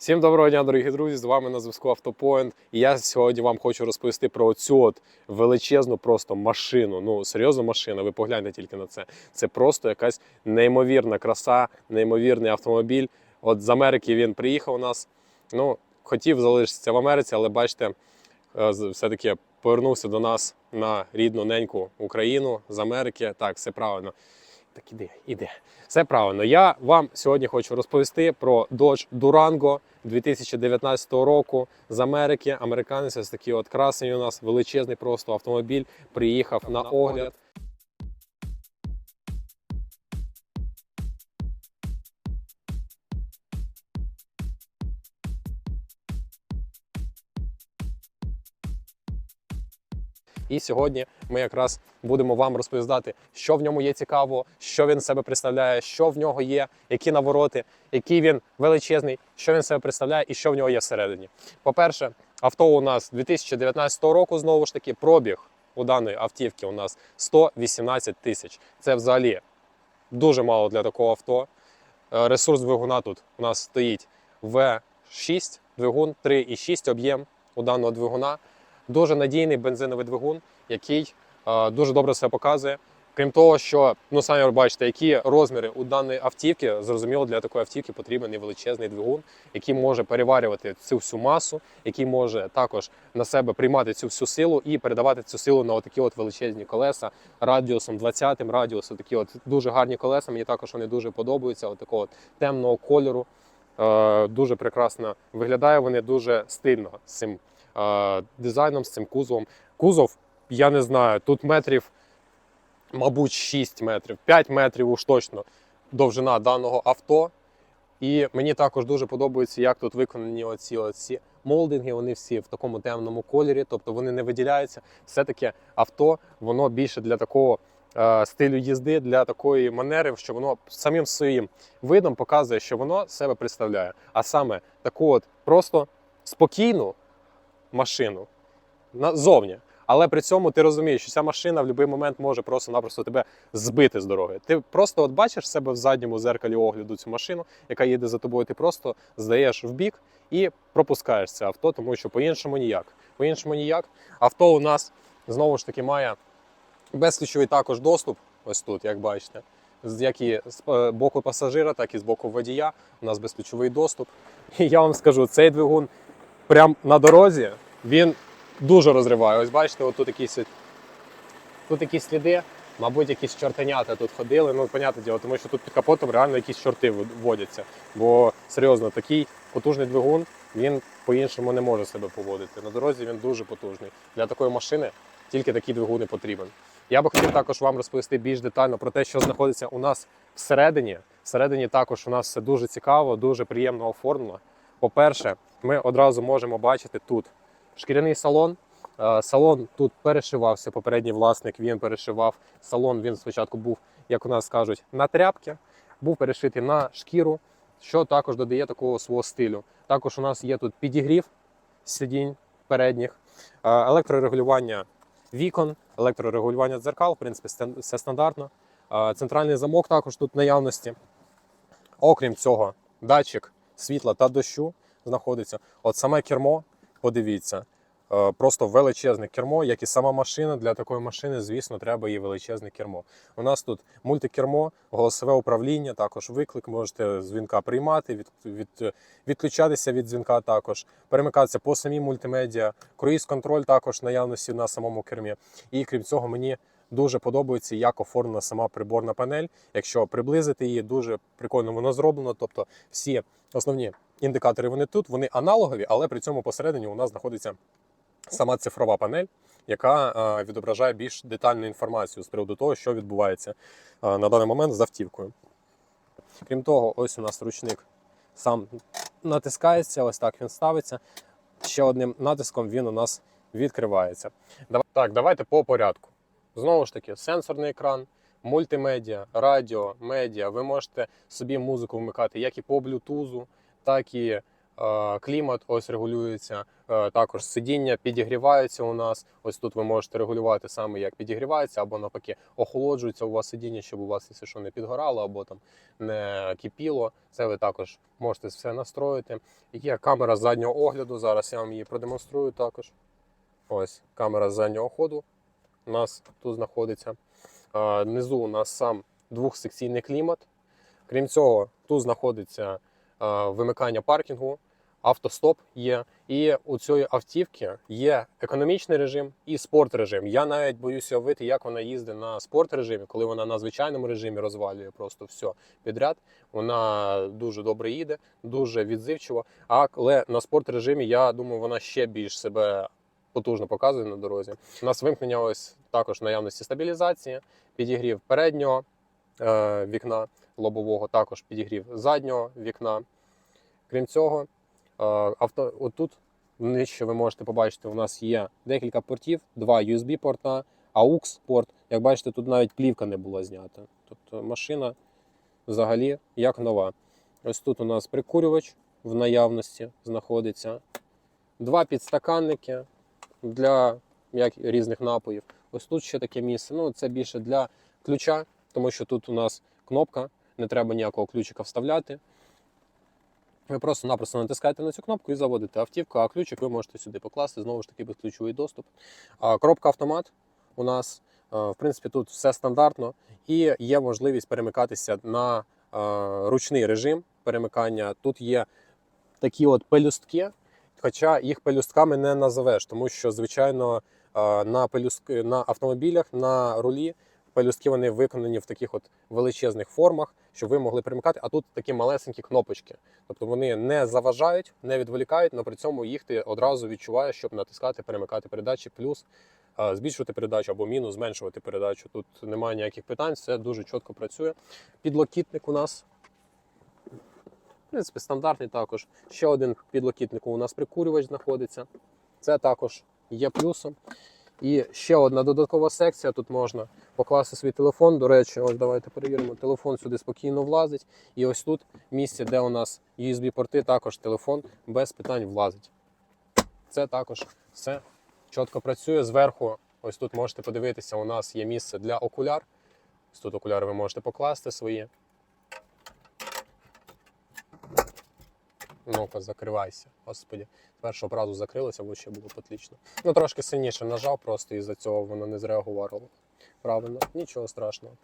Всім доброго дня, дорогі друзі! З вами на зв'язку Автопоінт. І я сьогодні вам хочу розповісти про оцю от величезну просто машину. Ну, серйозну машину. Ви погляньте тільки на це. Це просто якась неймовірна краса, неймовірний автомобіль. От з Америки він приїхав у нас. Ну, хотів залишитися в Америці, але бачите, е, все-таки повернувся до нас на рідну неньку Україну з Америки. Так, все правильно. Так іди, іди. Все правильно. Я вам сьогодні хочу розповісти про Dodge Durango 2019 року з Америки. Американець ось такий от красень у нас величезний просто автомобіль. Приїхав на огляд. І сьогодні ми якраз будемо вам розповідати, що в ньому є цікаво, що він себе представляє, що в нього є, які навороти, який він величезний, що він себе представляє і що в нього є всередині. По-перше, авто у нас 2019 року знову ж таки пробіг у даної автівки у нас 118 тисяч. Це взагалі дуже мало для такого авто. Е, Ресурс двигуна тут у нас стоїть V6, двигун 3,6 об'єм у даного двигуна. Дуже надійний бензиновий двигун, який е, дуже добре себе показує. Крім того, що ну самі ви бачите, які розміри у даної автівки, зрозуміло, для такої автівки потрібен і величезний двигун, який може переварювати цю всю масу, який може також на себе приймати цю всю силу і передавати цю силу на отакі от величезні колеса радіусом 20 радіусом. Такі от дуже гарні колеса. Мені також вони дуже подобаються. От такого от темного кольору. Е, дуже прекрасно виглядає. Вони дуже стильно з цим дизайном, з цим кузовом. Кузов, я не знаю, тут метрів, мабуть, 6 метрів, 5 метрів уж точно довжина даного авто. І мені також дуже подобається, як тут виконані оці, оці молдинги. Вони всі в такому темному кольорі, тобто вони не виділяються. Все-таки авто, воно більше для такого е, стилю їзди, для такої манери, що воно самим своїм видом показує, що воно себе представляє. А саме таку от просто спокійну машину назовні. Але при цьому ти розумієш, що ця машина в будь-який момент може просто-напросто тебе збити з дороги. Ти просто от бачиш себе в задньому зеркалі огляду цю машину, яка їде за тобою. Ти просто здаєш в бік і пропускаєш це авто, тому що по-іншому ніяк. По-іншому ніяк. Авто у нас знову ж таки має безключовий також доступ. Ось тут, як бачите. Як і з е, боку пасажира, так і з боку водія. У нас безключовий доступ. І я вам скажу, цей двигун прямо на дорозі він дуже розриває. Ось бачите, от тут якісь тут якісь сліди, мабуть, якісь чортенята тут ходили. Ну, понятне діло, тому що тут під капотом реально якісь чорти вод- водяться. Бо серйозно, такий потужний двигун він по-іншому не може себе поводити. На дорозі він дуже потужний. Для такої машини тільки такий двигун і потрібен. Я би хотів також вам розповісти більш детально про те, що знаходиться у нас всередині. Всередині також у нас все дуже цікаво, дуже приємно оформлено. По-перше, ми одразу можемо бачити тут шкіряний салон. Е, Салон тут перешивався. Попередній власник він перешивав. Салон він спочатку був, як у нас кажуть, на тряпки, був перешитий на шкіру, що також додає такого свого стилю. Також у нас є тут підігрів сидінь передніх, е, електрорегулювання вікон, електрорегулювання дзеркал, в принципі, все стандартно. Е, Центральний замок також тут наявності. Окрім цього, датчик світла та дощу знаходиться. От саме кермо, подивіться, е, просто величезне кермо, як і сама машина. Для такої машини, звісно, треба і величезне кермо. У нас тут мультикермо, голосове управління, також виклик. Можете дзвінка приймати, від, від, відключатися від дзвінка також, перемикатися по самій мультимедіа, круїз-контроль також наявності на самому кермі. І крім цього, мені дуже подобається, як оформлена сама приборна панель. Якщо приблизити її, дуже прикольно воно зроблено. Тобто всі основні індикатори вони тут, вони аналогові, але при цьому посередині у нас знаходиться сама цифрова панель, яка е, відображає більш детальну інформацію з приводу того, що відбувається е, на даний момент з автівкою. Крім того, ось у нас ручник сам натискається, ось так він ставиться. Ще одним натиском він у нас відкривається. Так, давайте по порядку. Знову ж таки, сенсорний екран, мультимедіа, радіо, медіа. Ви можете собі музику вмикати як і по блютузу, так і Е, Клімат ось регулюється. Е, Також сидіння підігрівається у нас. Ось тут ви можете регулювати саме як підігрівається, або навпаки охолоджується у вас сидіння, щоб у вас якщо що не підгорало, або там не кипіло. Це ви також можете все настроїти. Є камера заднього огляду. Зараз я вам її продемонструю також. Ось камера заднього ходу у нас тут знаходиться. Внизу у нас сам двохсекційний клімат. Крім цього, тут знаходиться вимикання паркінгу, автостоп є. І у цієї автівки є економічний режим і спорт режим. Я навіть боюся уявити, як вона їздить на спорт режимі, коли вона на звичайному режимі розвалює просто все підряд. Вона дуже добре їде, дуже відзивчива. Але на спорт режимі, я думаю, вона ще більш себе потужно показує на дорозі. У нас вимкнення ось також наявності стабілізації, підігрів переднього е, вікна лобового, також підігрів заднього вікна. Крім цього, е, авто, отут нижче ви можете побачити, у нас є декілька портів, два USB-порта, AUX порт. Як бачите, тут навіть плівка не була знята. Тобто машина взагалі як нова. Ось тут у нас прикурювач в наявності знаходиться. Два підстаканники для як, різних напоїв. Ось тут ще таке місце. Ну, це більше для ключа, тому що тут у нас кнопка, не треба ніякого ключика вставляти. Ви просто-напросто натискаєте на цю кнопку і заводите автівку, а ключик ви можете сюди покласти, знову ж таки безключовий доступ. А, Коробка автомат у нас, е, в принципі, тут все стандартно і є можливість перемикатися на е, ручний режим перемикання. Тут є такі от пелюстки, хоча їх пелюстками не назовеш, тому що, звичайно, е, на, пелюстки, на автомобілях, на рулі пелюстки вони виконані в таких от величезних формах, щоб ви могли перемикати. А тут такі малесенькі кнопочки. Тобто вони не заважають, не відволікають, але при цьому їх ти одразу відчуваєш, щоб натискати, перемикати передачі, плюс е, збільшувати передачу або мінус, зменшувати передачу. Тут немає ніяких питань, все дуже чітко працює. Підлокітник у нас. В принципі, стандартний також. Ще один підлокітник у нас прикурювач знаходиться. Це також є плюсом. І ще одна додаткова секція. Тут можна покласти свій телефон. До речі, ось давайте перевіримо. Телефон сюди спокійно влазить. І ось тут місце, де у нас USB-порти, також телефон без питань влазить. Це також все чітко працює. Зверху, ось тут можете подивитися, у нас є місце для окуляр. Ось тут окуляри ви можете покласти свої. Ну-ка, закривайся, господі. З першого разу закрилося, бо ще було потлічно. Ну, трошки сильніше нажав, просто із-за цього воно не зреагувало. Правильно, нічого страшного.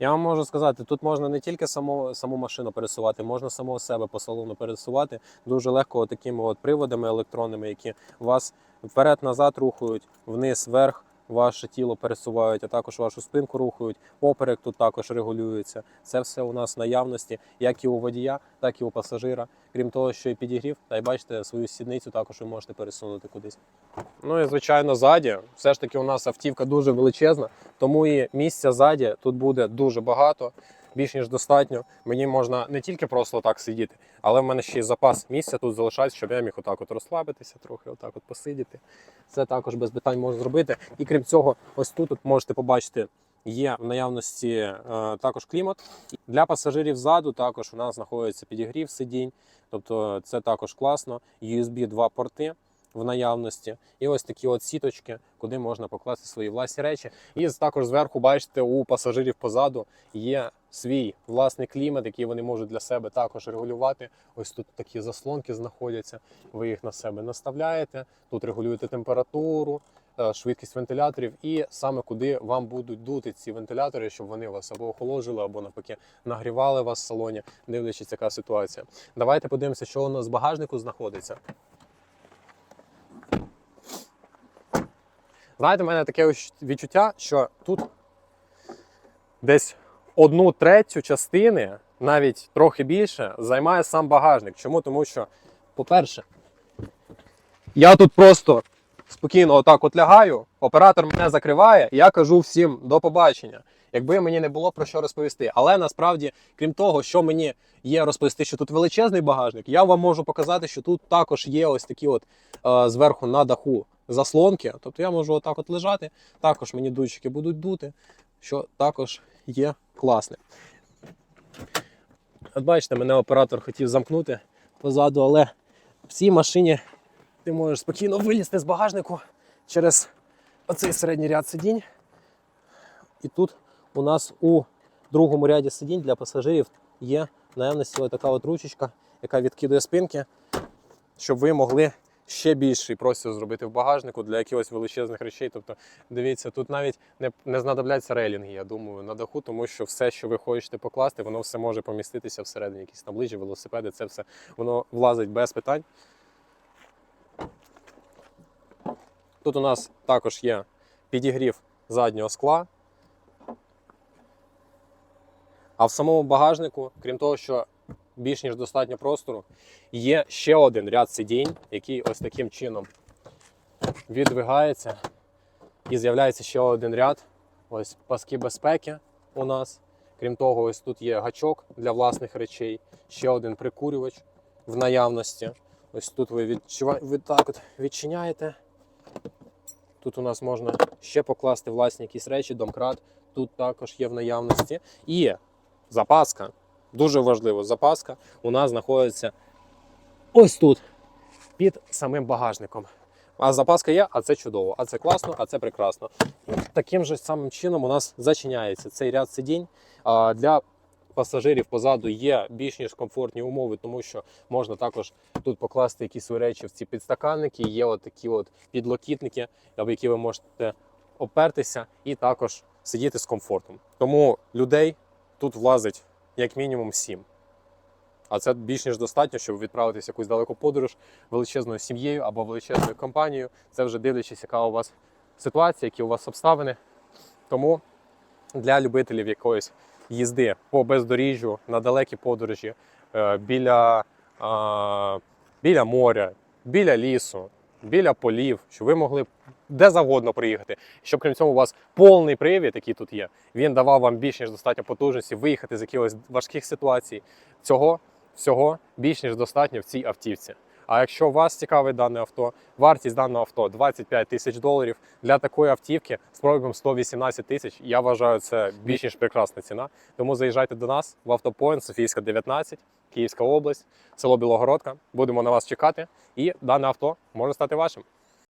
Я вам можу сказати, тут можна не тільки саму, саму машину пересувати, можна самого себе по салону пересувати дуже легко такими от приводами електронними, які вас вперед-назад рухають, вниз, вверх. Ваше тіло пересувають, а також вашу спинку рухають. Поперек тут також регулюється. Це все у нас в наявності, як і у водія, так і у пасажира. Крім того, що і підігрів, та й бачите, свою сідницю також ви можете пересунути кудись. Ну і звичайно, ззаді. Все ж таки, у нас автівка дуже величезна, тому і місця ззаді тут буде дуже багато, більш ніж достатньо. Мені можна не тільки просто так сидіти, але в мене ще й запас місця тут залишається, щоб я міг отак от розслабитися, трохи отак от посидіти. Це також без питань можна зробити. І крім цього, ось тут от можете побачити. Є в наявності е, також клімат. Для пасажирів ззаду також у нас знаходиться підігрів сидінь, тобто це також класно. USB 2 порти в наявності. І ось такі от сіточки, куди можна покласти свої власні речі. І також зверху, бачите, у пасажирів позаду є свій власний клімат, який вони можуть для себе також регулювати. Ось тут такі заслонки знаходяться. Ви їх на себе наставляєте, тут регулюєте температуру. е, Швидкість вентиляторів і саме куди вам будуть дути ці вентилятори, щоб вони вас або охолоджили, або навпаки нагрівали вас в салоні, дивлячись, яка ситуація. Давайте подивимося, що у нас в багажнику знаходиться. Знаєте, в мене таке відчуття, що тут десь одну третю частини, навіть трохи більше, займає сам багажник. Чому? Тому що, по-перше, я тут просто спокійно отак от лягаю, оператор мене закриває, і я кажу всім до побачення. Якби мені не було про що розповісти. Але насправді, крім того, що мені є розповісти, що тут величезний багажник, я вам можу показати, що тут також є ось такі от е, зверху на даху заслонки. Тобто я можу отак от лежати, також мені дучики будуть дути, що також є класне. От бачите, мене оператор хотів замкнути. позаду, але в цій машині ти можеш спокійно вилізти з багажнику через оцей середній ряд сидінь. І тут у нас у другому ряді сидінь для пасажирів є наявності така от ручечка, яка відкидує спинки, щоб ви могли ще більший простір зробити в багажнику для якихось величезних речей. Тобто, дивіться, тут навіть не, не знадобляться рейлінги, я думаю, на даху, тому що все, що ви хочете покласти, воно все може поміститися всередині, якісь там лижі, велосипеди, це все воно влазить без питань. Тут у нас також є підігрів заднього скла. А в самому багажнику, крім того, що більш ніж достатньо простору, є ще один ряд сидінь, який ось таким чином відвигається. І з'являється ще один ряд. Ось паски безпеки у нас. Крім того, ось тут є гачок для власних речей, ще один прикурювач в наявності. Ось тут ви, відчува... ви так от відчиняєте. Тут у нас можна ще покласти власні якісь речі, домкрат. Тут також є в наявності. І запаска. Дуже важливо, запаска у нас знаходиться ось тут, під самим багажником. А запаска є, а це чудово, а це класно, а це прекрасно. Таким же самим чином у нас зачиняється цей ряд сидінь. Для пасажирів позаду є більш ніж комфортні умови, тому що можна також тут покласти якісь свої речі в ці підстаканники. Є от такі от підлокітники, об які ви можете опертися і також сидіти з комфортом. Тому людей тут влазить як мінімум 7. А це більш ніж достатньо, щоб відправитися якусь далеку подорож величезною сім'єю або величезною компанією. Це вже дивлячись, яка у вас ситуація, які у вас обставини. Тому для любителів якоїсь їзди по бездоріжжю на далекі подорожі е, біля, біля моря, біля лісу, біля полів, щоб ви могли де завгодно приїхати. Щоб крім цього у вас повний привід, який тут є, він давав вам більш ніж достатньо потужності виїхати з якихось важких ситуацій. Цього всього більш ніж достатньо в цій автівці. А якщо вас цікавить дане авто, вартість даного авто 25 тисяч доларів для такої автівки з пробігом 118 тисяч. Я вважаю, це більш ніж прекрасна ціна. Тому заїжджайте до нас в автопоінт Софійська 19, Київська область, село Білогородка. Будемо на вас чекати, і дане авто може стати вашим.